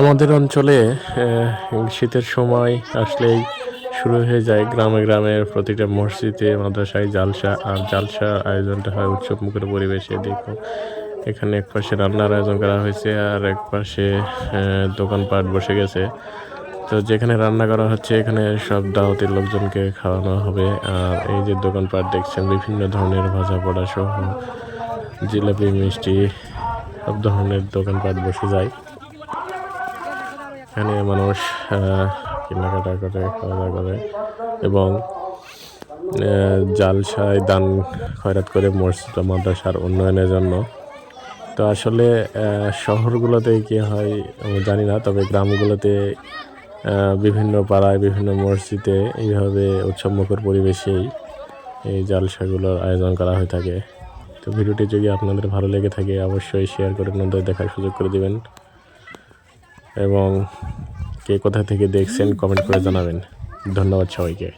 আমাদের অঞ্চলে শীতের সময় আসলেই শুরু হয়ে যায় গ্রামে গ্রামে প্রতিটা মসজিদে, মাদ্রাসায় জালসা আর জালসার আয়োজনটা হয় উৎসব মুখের পরিবেশে। দেখো, এখানে এক পাশে রান্নার আয়োজন করা হয়েছে আর এক পাশে দোকানপাট বসে গেছে। তো যেখানে রান্না করা হচ্ছে, এখানে সব দাওয়াতের লোকজনকে খাওয়ানো হবে। আর এই যে দোকানপাট দেখছেন, বিভিন্ন ধরনের ভাজা পোড়া সহ জিলাপি, মিষ্টি, সব ধরনের দোকানপাট বসে যায়। এখানে মানুষ কেনাকাটা করে খাওয়া দাওয়া করে এবং জালসায় দান খয়রাত করে মসজিদ মাদ্রাসার উন্নয়নের জন্য। তো আসলে শহরগুলোতে কি হয় আমি জানি না, তবে গ্রামগুলোতে বিভিন্ন পাড়ায়, বিভিন্ন মসজিদে এইভাবে উৎসবমুখর পরিবেশেই এই জালসাগুলোর আয়োজন করা হয়ে থাকে। তো ভিডিওটি যদি আপনাদের ভালো লেগে থাকে, অবশ্যই শেয়ার করে নদের দেখার সুযোগ করে দিবেন। এবং কে কোথা থেকে দেখছেন কমেন্ট করে জানাবেন। ধন্যবাদ সবাইকে।